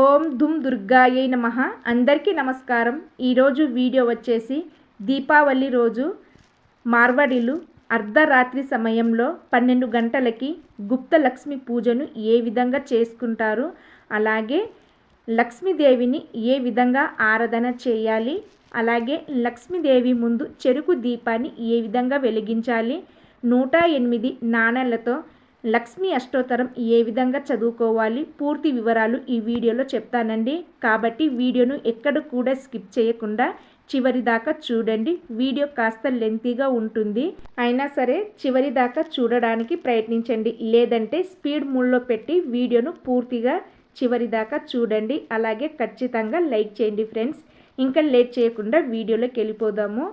ఓం దుమ్ దుర్గాయే నమ. అందరికీ నమస్కారం. ఈరోజు వీడియో వచ్చేసి దీపావళి రోజు మార్వాడీలు అర్ధరాత్రి సమయంలో పన్నెండు గంటలకి గుప్త లక్ష్మి పూజను ఏ విధంగా చేసుకుంటారు? అలాగే లక్ష్మీదేవిని ఏ విధంగా ఆరాధన చేయాలి? అలాగే లక్ష్మీదేవి ముందు చెరుకు దీపాన్ని ఏ విధంగా వెలిగించాలి? నూట ఎనిమిది నాణేలతో లక్ష్మీ అష్టోత్తరం ఏ విధంగా చదువుకోవాలి? పూర్తి వివరాలు ఈ వీడియోలో చెప్తానండి. కాబట్టి వీడియోను ఎక్కడ కూడా స్కిప్ చేయకుండా చివరి దాకా చూడండి. వీడియో కాస్త లెంతీగా ఉంటుంది. అయినా సరే చివరి దాకా చూడడానికి ప్రయత్నించండి. లేదంటే స్పీడ్ మూడ్లో పెట్టి వీడియోను పూర్తిగా చివరి దాకా చూడండి. అలాగే ఖచ్చితంగా లైక్ చేయండి ఫ్రెండ్స్. ఇంకా లేట్ చేయకుండా వీడియోలోకి వెళ్ళిపోదాము.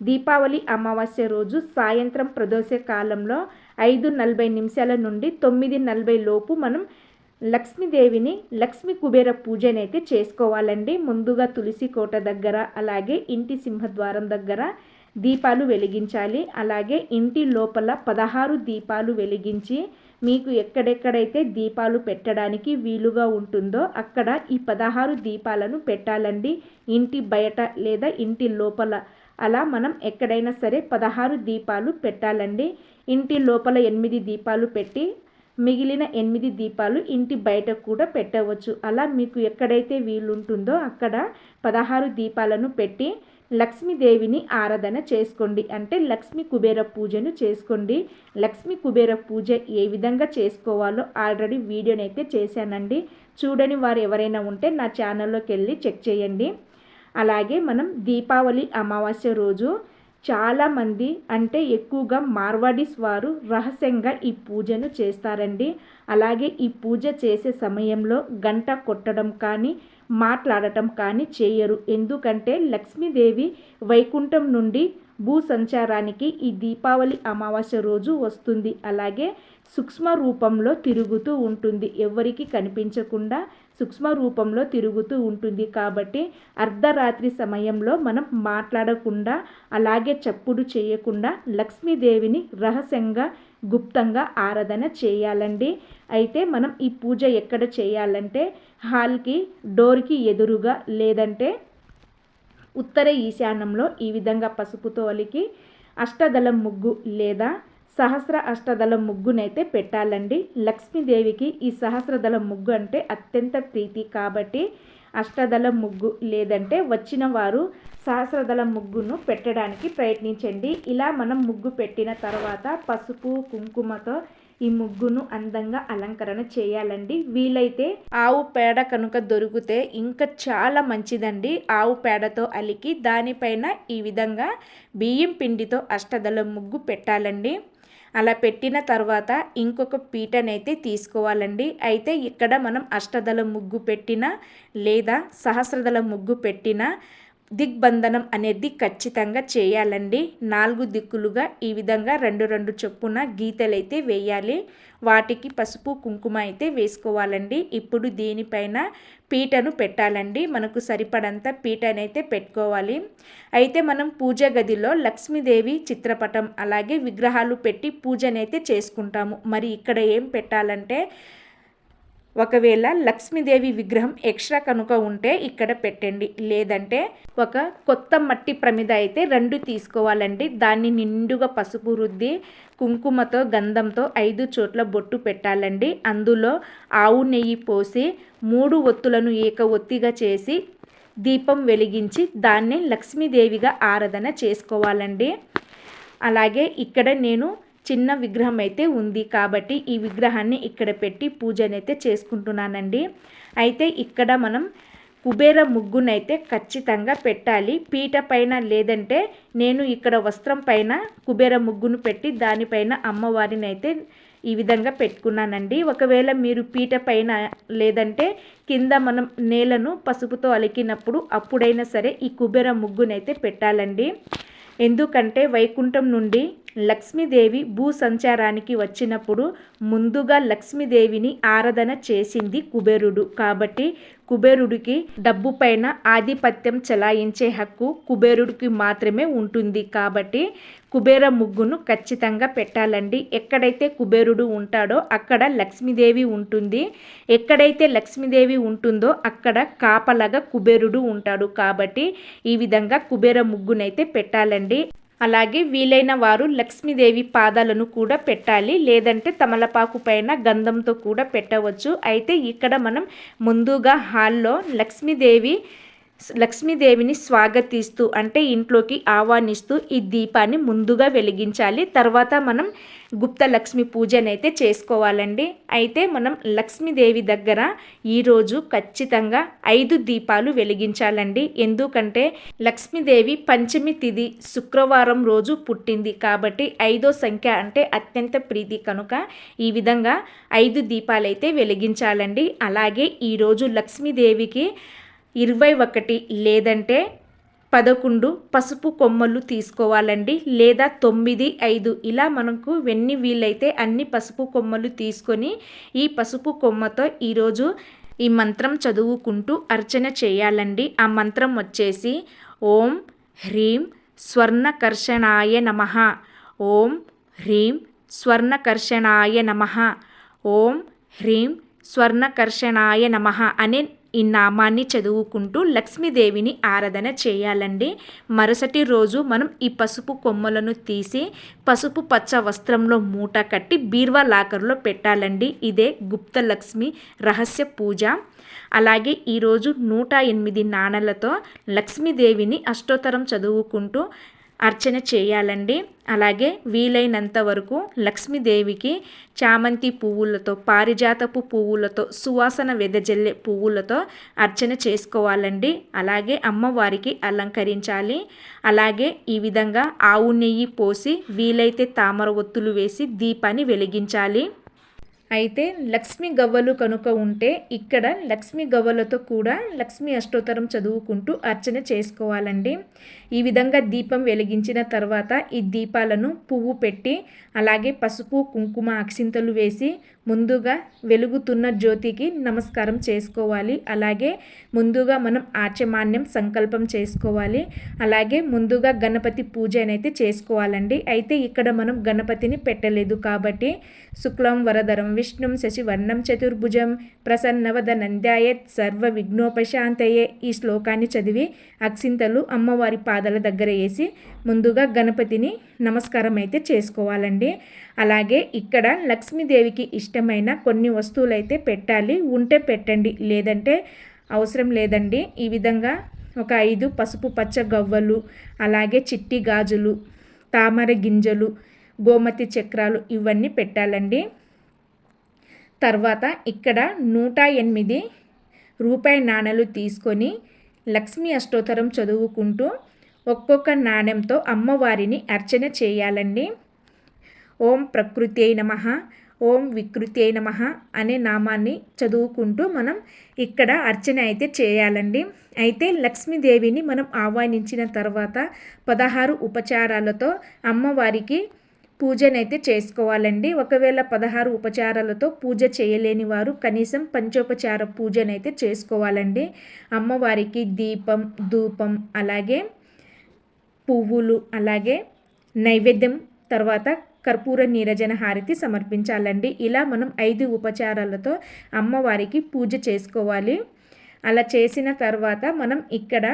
దీపావళి అమావాస్య రోజు సాయంత్రం ప్రదోష కాలంలో ఐదు నలభై నిమిషాల నుండి తొమ్మిది నలభై లోపు మనం లక్ష్మీదేవిని లక్ష్మీ కుబేర పూజనైతే చేసుకోవాలండి. ముందుగా తులసి కోట దగ్గర అలాగే ఇంటి సింహద్వారం దగ్గర దీపాలు వెలిగించాలి. అలాగే ఇంటి లోపల పదహారు దీపాలు వెలిగించి మీకు ఎక్కడెక్కడైతే దీపాలు పెట్టడానికి వీలుగా ఉంటుందో అక్కడ ఈ పదహారు దీపాలను పెట్టాలండి. ఇంటి బయట లేదా ఇంటి లోపల అలా మనం ఎక్కడైనా సరే పదహారు దీపాలు పెట్టాలండి. ఇంటి లోపల ఎనిమిది దీపాలు పెట్టి మిగిలిన ఎనిమిది దీపాలు ఇంటి బయట కూడా పెట్టవచ్చు. అలా మీకు ఎక్కడైతే వీలుంటుందో అక్కడ పదహారు దీపాలను పెట్టి లక్ష్మీదేవిని ఆరాధన చేసుకోండి. అంటే లక్ష్మీ కుబేర పూజను చేసుకోండి. లక్ష్మీ కుబేర పూజ ఏ విధంగా చేసుకోవాలో ఆల్రెడీ వీడియోనైతే చేశానండి. చూడని వారు ఎవరైనా ఉంటే నా ఛానల్లోకి వెళ్ళి చెక్ చేయండి. అలాగే మనం దీపావళి అమావాస్య రోజు చాలామంది అంటే ఎక్కువగా మార్వాడీస్ వారు రహస్యంగా ఈ పూజను చేస్తారండి. అలాగే ఈ పూజ చేసే సమయంలో గంట కొట్టడం కానీ మాట్లాడటం కానీ చేయరు. ఎందుకంటే లక్ష్మీదేవి వైకుంఠం నుండి భూ సంచారానికి ఈ దీపావళి అమావాస్య రోజు వస్తుంది. అలాగే సూక్ష్మ రూపంలో తిరుగుతూ ఉంటుంది. ఎవరికి కనిపించకుండా సూక్ష్మ రూపంలో తిరుగుతూ ఉంటుంది. కాబట్టి అర్ధరాత్రి సమయంలో మనం మాట్లాడకుండా అలాగే చప్పుడు చేయకుండా లక్ష్మీదేవిని రహస్యంగా గుప్తంగా ఆరాధన చేయాలండి. అయితే మనం ఈ పూజ ఎక్కడ చేయాలంటే హాల్కి డోర్కి ఎదురుగా లేదంటే ఉత్తర ఈశాన్యంలో ఈ విధంగా పసుపుతో అలికి అష్టదళం ముగ్గు లేదా సహస్ర అష్టదళం ముగ్గునైతే పెట్టాలండి. లక్ష్మీదేవికి ఈ సహస్రదళం ముగ్గు అంటే అత్యంత ప్రీతి కాబట్టి అష్టదళం ముగ్గు లేదంటే వచ్చిన వారు సహస్రదళం ముగ్గును పెట్టడానికి ప్రయత్నించండి. ఇలా మనం ముగ్గు పెట్టిన తర్వాత పసుపు కుంకుమతో ఈ ముగ్గును అందంగా అలంకరణ చేయాలండి. వీలైతే ఆవు పేడ కనుక దొరికితే ఇంకా చాలా మంచిదండి. ఆవు పేడతో అలికి దానిపైన ఈ విధంగా బియ్యం పిండితో అష్టదల ముగ్గు పెట్టాలండి. అలా పెట్టిన తర్వాత ఇంకొక పీటనైతే తీసుకోవాలండి. అయితే ఇక్కడ మనం అష్టదళ ముగ్గు పెట్టిన లేదా సహస్రదళ ముగ్గు పెట్టిన దిగ్బంధనం అనేది ఖచ్చితంగా చేయాలండి. నాలుగు దిక్కులుగా ఈ విధంగా రెండు రెండు చొప్పున గీతలైతే వేయాలి. వాటికి పసుపు కుంకుమ అయితే వేసుకోవాలండి. ఇప్పుడు దీనిపైన పీటను పెట్టాలండి. మనకు సరిపడంత పీటనైతే పెట్టుకోవాలి. అయితే మనం పూజ గదిలో లక్ష్మీదేవి చిత్రపటం అలాగే విగ్రహాలు పెట్టి పూజనైతే చేసుకుంటాము. మరి ఇక్కడ ఏం పెట్టాలంటే ఒకవేళ లక్ష్మీదేవి విగ్రహం ఎక్స్ట్రా కనుక ఉంటే ఇక్కడ పెట్టండి. లేదంటే ఒక కొత్త మట్టి ప్రమిద అయితే రెండు తీసుకోవాలండి. దాన్ని నిండుగా పసుపు రుద్ది కుంకుమతో గంధంతో ఐదు చోట్ల బొట్టు పెట్టాలండి. అందులో ఆవు నెయ్యి పోసి మూడు ఒత్తులను ఏక ఒత్తిగా చేసి దీపం వెలిగించి దాన్ని లక్ష్మీదేవిగా ఆరాధన చేసుకోవాలండి. అలాగే ఇక్కడ నేను చిన్న విగ్రహం అయితే ఉంది కాబట్టి ఈ విగ్రహాన్ని ఇక్కడ పెట్టి పూజనైతే చేసుకుంటున్నానండి. అయితే ఇక్కడ మనం కుబేర ముగ్గునైతే ఖచ్చితంగా పెట్టాలి. పీట పైన లేదంటే నేను ఇక్కడ వస్త్రం పైన కుబేర ముగ్గును పెట్టి దానిపైన అమ్మవారిని అయితే ఈ విధంగా పెట్టుకున్నానండి. ఒకవేళ మీరు పీట పైన లేదంటే కింద మనం నేలను పసుపుతో అలికినప్పుడు అప్పుడైనా సరే ఈ కుబేర ముగ్గునైతే పెట్టాలండి. ఎందుకంటే వైకుంఠం నుండి లక్ష్మీదేవి భూ సంచారానికి వచ్చినప్పుడు ముందుగా లక్ష్మీదేవిని ఆరాధన చేసింది కుబేరుడు. కాబట్టి కుబేరుడికి డబ్బు పైన ఆధిపత్యం చెలాయించే హక్కు కుబేరుడికి మాత్రమే ఉంటుంది. కాబట్టి కుబేర ముగ్గును ఖచ్చితంగా పెట్టాలండి. ఎక్కడైతే కుబేరుడు ఉంటాడో అక్కడ లక్ష్మీదేవి ఉంటుంది. ఎక్కడైతే లక్ష్మీదేవి ఉంటుందో అక్కడ కాపలగా కుబేరుడు ఉంటాడు. కాబట్టి ఈ విధంగా కుబేర ముగ్గునైతే పెట్టాలండి. అలాగే వీలైన వారు లక్ష్మీదేవి పాదాలను కూడా పెట్టాలి లేదంటే తమలపాకు పైన గంధంతో కూడా పెట్టవచ్చు. అయితే ఇక్కడ మనం ముందుగా హాల్లో లక్ష్మీదేవి లక్ష్మీదేవిని స్వాగతిస్తూ అంటే ఇంట్లోకి ఆహ్వానిస్తూ ఈ దీపాన్ని ముందుగా వెలిగించాలి. తర్వాత మనం గుప్త లక్ష్మి పూజనైతే చేసుకోవాలండి. అయితే మనం లక్ష్మీదేవి దగ్గర ఈరోజు ఖచ్చితంగా ఐదు దీపాలు వెలిగించాలండి. ఎందుకంటే లక్ష్మీదేవి పంచమి తిథి శుక్రవారం రోజు పుట్టింది కాబట్టి ఐదో సంఖ్య అంటే అత్యంత ప్రీతి కనుక ఈ విధంగా ఐదు దీపాలైతే వెలిగించాలండి. అలాగే ఈరోజు లక్ష్మీదేవికి ఇరవై ఒకటి లేదంటే పదకొండు పసుపు కొమ్మలు తీసుకోవాలండి. లేదా తొమ్మిది ఐదు ఇలా మనకు ఎన్ని వీలైతే అన్ని పసుపు కొమ్మలు తీసుకొని ఈ పసుపు కొమ్మతో ఈరోజు ఈ మంత్రం చదువుకుంటూ అర్చన చేయాలండి. ఆ మంత్రం వచ్చేసి ఓం హ్రీం స్వర్ణకర్షణాయ నమ. ఓం హ్రీం స్వర్ణకర్షణాయ నమ. ఓం హ్రీం స్వర్ణకర్షణాయ నమ అనే ఈ నామాన్ని చదువుకుంటూ లక్ష్మీదేవిని ఆరాధన చేయాలండి. మరుసటి రోజు మనం ఈ పసుపు కొమ్మలను తీసి పసుపు పచ్చ వస్త్రంలో మూట కట్టి బీర్వా లాకర్లో పెట్టాలండి. ఇదే గుప్త లక్ష్మి రహస్య పూజ. అలాగే ఈరోజు నూట ఎనిమిది నాణలతో లక్ష్మీదేవిని అష్టోత్తరం చదువుకుంటూ అర్చన చేయాలండి. అలాగే వీలైనంత వరకు లక్ష్మీదేవికి చామంతి పువ్వులతో పారిజాతపు పువ్వులతో సువాసన వెదజల్లే పువ్వులతో అర్చన చేసుకోవాలండి. అలాగే అమ్మవారికి అలంకరించాలి. అలాగే ఈ విధంగా ఆవు నెయ్యి పోసి వీలైతే తామర ఒత్తులు వేసి దీపాన్ని వెలిగించాలి. అయితే లక్ష్మీ గవ్వలు కనుక ఉంటే ఇక్కడ లక్ష్మీ గవ్వలతో కూడా లక్ష్మీ అష్టోత్తరం చదువుకుంటూ అర్చన చేసుకోవాలండి. ఈ విధంగా దీపం వెలిగించిన తర్వాత ఈ దీపాలను పువ్వు పెట్టి అలాగే పసుపు కుంకుమ అక్షింతలు వేసి ముందుగా వెలుగుతున్న జ్యోతికి నమస్కారం చేసుకోవాలి. అలాగే ముందుగా మనం ఆచమాన్యం సంకల్పం చేసుకోవాలి. అలాగే ముందుగా గణపతి పూజ అయితే చేసుకోవాలండి. అయితే ఇక్కడ మనం గణపతిని పెట్టలేదు కాబట్టి శుక్లం వరదరం విష్ణుం శశివర్ణం చతుర్భుజం ప్రసన్నవద నంద్యాయత్ సర్వ విఘ్నోపశాంతయే ఈ శ్లోకాన్ని చదివి అక్షింతలు అమ్మవారి పాదాల దగ్గర వేసి ముందుగా గణపతిని నమస్కారం అయితే చేసుకోవాలండి. అలాగే ఇక్కడ లక్ష్మీదేవికి ఇష్టమైన కొన్ని వస్తువులు అయితే పెట్టాలి. ఉంటే పెట్టండి. లేదంటే అవసరం లేదండి. ఈ విధంగా ఒక ఐదు పసుపు పచ్చ గవ్వలు అలాగే చిట్టి గాజులు తామర గింజలు గోమతి చక్రాలు ఇవన్నీ పెట్టాలండి. తర్వాత ఇక్కడ నూట ఎనిమిది రూపాయి నాణాలు తీసుకొని లక్ష్మీ అష్టోత్తరం చదువుకుంటూ ఒక్కొక్క నాణ్యంతో అమ్మవారిని అర్చన చేయాలండి. ఓం ప్రకృతి నమ ఓం వికృతి మహా అనే నామాన్ని చదువుకుంటూ మనం ఇక్కడ అర్చన అయితే చేయాలండి. అయితే లక్ష్మీదేవిని మనం ఆహ్వానించిన తర్వాత పదహారు ఉపచారాలతో అమ్మవారికి పూజనైతే చేసుకోవాలండి. ఒకవేళ పదహారు ఉపచారాలతో పూజ చేయలేని వారు కనీసం పంచోపచార పూజనైతే చేసుకోవాలండి. అమ్మవారికి దీపం ధూపం అలాగే పువ్వులు అలాగే నైవేద్యం తర్వాత కర్పూర నీరజన హారతి సమర్పించాలండి. ఇలా మనం ఐదు ఉపచారాలతో అమ్మవారికి పూజ చేసుకోవాలి. అలా చేసిన తర్వాత మనం ఇక్కడ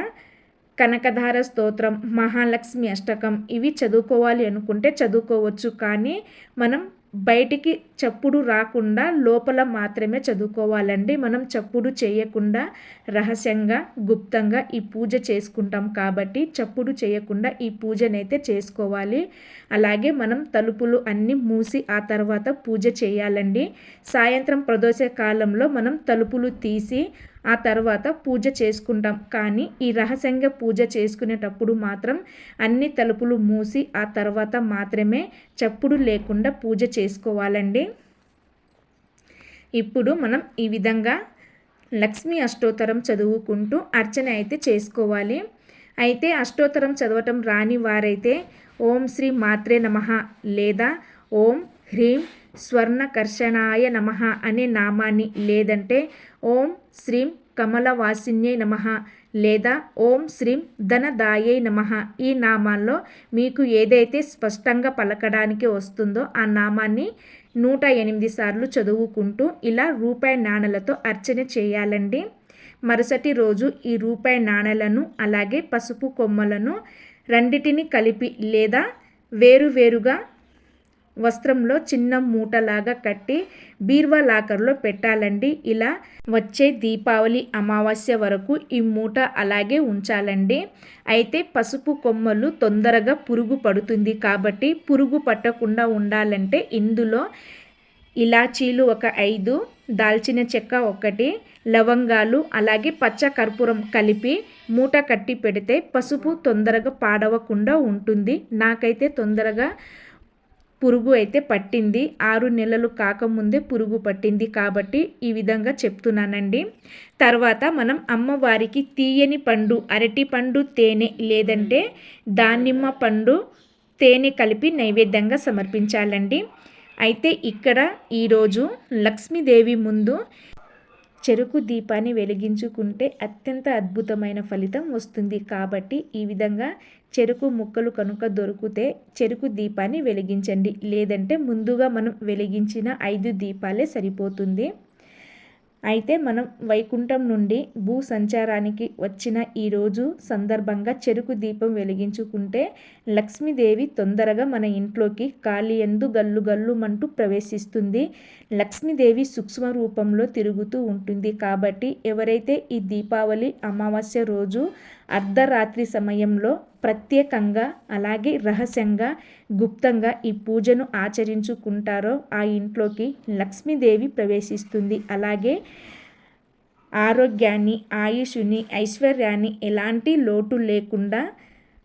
కనకధార స్తోత్రం మహాలక్ష్మి అష్టకం ఇవి చదువుకోవాలి అనుకుంటే చదువుకోవచ్చు. కానీ మనం బయటికి చప్పుడు రాకుండా లోపల మాత్రమే చదువుకోవాలండి. మనం చప్పుడు చేయకుండా రహస్యంగా గుప్తంగా ఈ పూజ చేసుకుంటాం కాబట్టి చప్పుడు చేయకుండా ఈ పూజనైతే చేసుకోవాలి. అలాగే మనం తలుపులు అన్నీ మూసి ఆ తర్వాత పూజ చేయాలండి. సాయంత్రం ప్రదోష కాలంలో మనం తలుపులు తీసి ఆ తర్వాత పూజ చేసుకుంటాం. కానీ ఈ రహస్యంగా పూజ చేసుకునేటప్పుడు మాత్రం అన్ని తలుపులు మూసి ఆ తర్వాత మాత్రమే చప్పుడు లేకుండా పూజ చేసుకోవాలండి. ఇప్పుడు మనం ఈ విధంగా లక్ష్మీ అష్టోత్తరం చదువుకుంటూ అర్చన అయితే చేసుకోవాలి. అయితే అష్టోత్తరం చదవటం రాని వారైతే ఓం శ్రీ మాత్రే నమ లేదా ఓం హ్రీం స్వర్ణకర్షణాయ నమ అనే నామాన్ని లేదంటే ఓం శ్రీం కమలవాసిన్యై నమ లేదా ఓం శ్రీం ధనదాయై నమ ఈ నామాల్లో మీకు ఏదైతే స్పష్టంగా పలకడానికి వస్తుందో ఆ నామాన్ని నూట ఎనిమిది సార్లు చదువుకుంటూ ఇలా రూపాయి నాణలతో అర్చన చేయాలండి. మరుసటి రోజు ఈ రూపాయి నాణలను అలాగే పసుపు కొమ్మలను రెండిటిని కలిపి లేదా వేరువేరుగా వస్త్రంలో చిన్న మూటలాగా కట్టి బీర్వా లాకర్లో పెట్టాలండి. ఇలా వచ్చే దీపావళి అమావాస్య వరకు ఈ మూట అలాగే ఉంచాలండి. అయితే పసుపు కొమ్మలు తొందరగా పురుగు పడుతుంది కాబట్టి పురుగు పట్టకుండా ఉండాలంటే ఇందులో ఇలాచీలు ఒక ఐదు దాల్చిన చెక్క ఒకటి లవంగాలు అలాగే పచ్చ కర్పూరం కలిపి మూట కట్టి పెడితే పసుపు తొందరగా పాడవకుండా ఉంటుంది. నాకైతే తొందరగా పురుగు అయితే పట్టింది. ఆరు నెలలు కాకముందే పురుగు పట్టింది కాబట్టి ఈ విధంగా చెప్తున్నానండి. తర్వాత మనం అమ్మవారికి తీయని పండు అరటి పండు తేనె లేదంటే దానిమ్మ పండు తేనె కలిపి నైవేద్యంగా సమర్పించాలండి. అయితే ఇక్కడ ఈరోజు లక్ష్మీదేవి ముందు చెరుకు దీపాన్ని వెలిగించుకుంటే అత్యంత అద్భుతమైన ఫలితం వస్తుంది కాబట్టి ఈ విధంగా చెరుకు ముక్కలు కనుక దొరికితే చెరుకు దీపాన్ని వెలిగించండి. లేదంటే ముందుగా మనం వెలిగించిన ఐదు దీపాలే సరిపోతుంది. అయితే మనం వైకుంఠం నుండి భూ సంచారానికి వచ్చిన ఈరోజు సందర్భంగా చెరుకు దీపం వెలిగించుకుంటే లక్ష్మీదేవి తొందరగా మన ఇంట్లోకి కాలి ఎందు గల్లు గల్లుమంటూ ప్రవేశిస్తుంది. లక్ష్మీదేవి సూక్ష్మ రూపంలో తిరుగుతూ ఉంటుంది. కాబట్టి ఎవరైతే ఈ దీపావళి అమావాస్య రోజు అర్ధరాత్రి సమయంలో ప్రత్యేకంగా అలాగే రహస్యంగా గుప్తంగా ఈ పూజను ఆచరించుకుంటారో ఆ ఇంట్లోకి లక్ష్మీదేవి ప్రవేశిస్తుంది. అలాగే ఆరోగ్యాన్ని ఆయుషుని ఐశ్వర్యాన్ని ఎలాంటి లోటు లేకుండా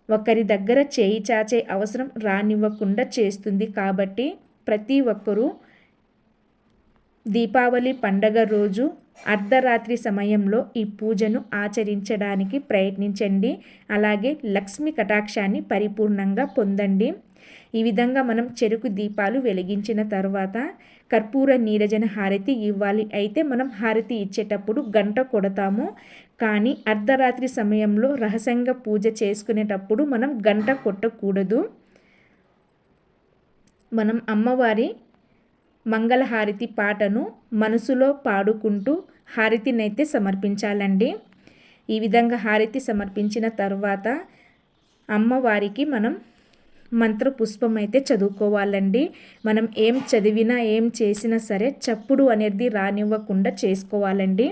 ఒకరి దగ్గర చేయి చాచే అవసరం రానివ్వకుండా చేస్తుంది. కాబట్టి ప్రతి ఒక్కరూ దీపావళి పండగ రోజు అర్ధరాత్రి సమయంలో ఈ పూజను ఆచరించడానికి ప్రయత్నించండి. అలాగే లక్ష్మి కటాక్షాన్ని పరిపూర్ణంగా పొందండి. ఈ విధంగా మనం చెరుకు దీపాలు వెలిగించిన తర్వాత కర్పూర నీరజన హారతి ఇవ్వాలి. అయితే మనం హారతి ఇచ్చేటప్పుడు గంట కొడతాము. కానీ అర్ధరాత్రి సమయంలో రహస్యంగా పూజ చేసుకునేటప్పుడు మనం గంట కొట్టకూడదు. మనం అమ్మవారి మంగళహారతి పాటను మనసులో పాడుకుంటూ హారతినైతే సమర్పించాలండి. ఈ విధంగా హారతి సమర్పించిన తర్వాత అమ్మవారికి మనం మంత్ర పుష్పం అయితే చదువుకోవాలండి. మనం ఏం చదివినా ఏం చేసినా సరే చప్పుడు అనేది రానివ్వకుండా చేసుకోవాలండి.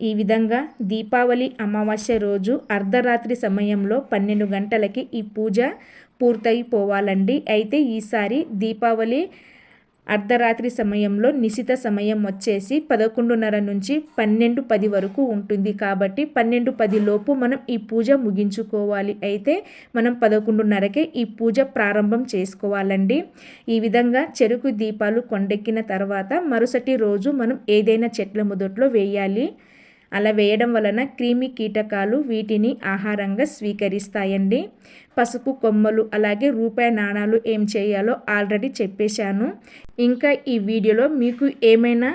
ఈ విధంగా దీపావళి అమావాస్య రోజు అర్ధరాత్రి సమయంలో పన్నెండు గంటలకి ఈ పూజ పూర్తయిపోవాలండి. అయితే ఈసారి దీపావళి అర్ధరాత్రి సమయంలో నిశిత సమయం వచ్చేసి పదకొండున్నర నుంచి పన్నెండు పది వరకు ఉంటుంది. కాబట్టి పన్నెండు పది లోపు మనం ఈ పూజ ముగించుకోవాలి. అయితే మనం పదకొండున్నరకే ఈ పూజ ప్రారంభం చేసుకోవాలండి. ఈ విధంగా చెరుకు దీపాలు కొండెక్కిన తర్వాత మరుసటి రోజు మనం ఏదైనా చెట్ల మొదట్లో వేయాలి. అలా వేయడం వలన క్రిమి కీటకాలు వీటిని ఆహారంగా స్వీకరిస్తాయండి. పసుపు కొమ్మలు అలాగే రూపాయి నాణాలు ఏం చేయాలో ఆల్రెడీ చెప్పేశాను. ఇంకా ఈ వీడియోలో మీకు ఏమైనా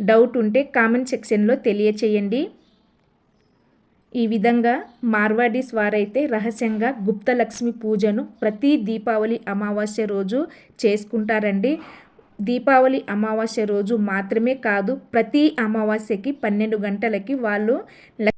డౌట్ ఉంటే కామెంట్ సెక్షన్లో తెలియచేయండి. ఈ విధంగా మార్వాడీస్ వారైతే రహస్యంగా గుప్తలక్ష్మి పూజను ప్రతి దీపావళి అమావాస్య రోజు చేసుకుంటారండి. దీపావళి అమావాస్య రోజు మాత్రమే కాదు ప్రతి అమావాస్యకి పన్నెండు గంటలకి వాళ్ళు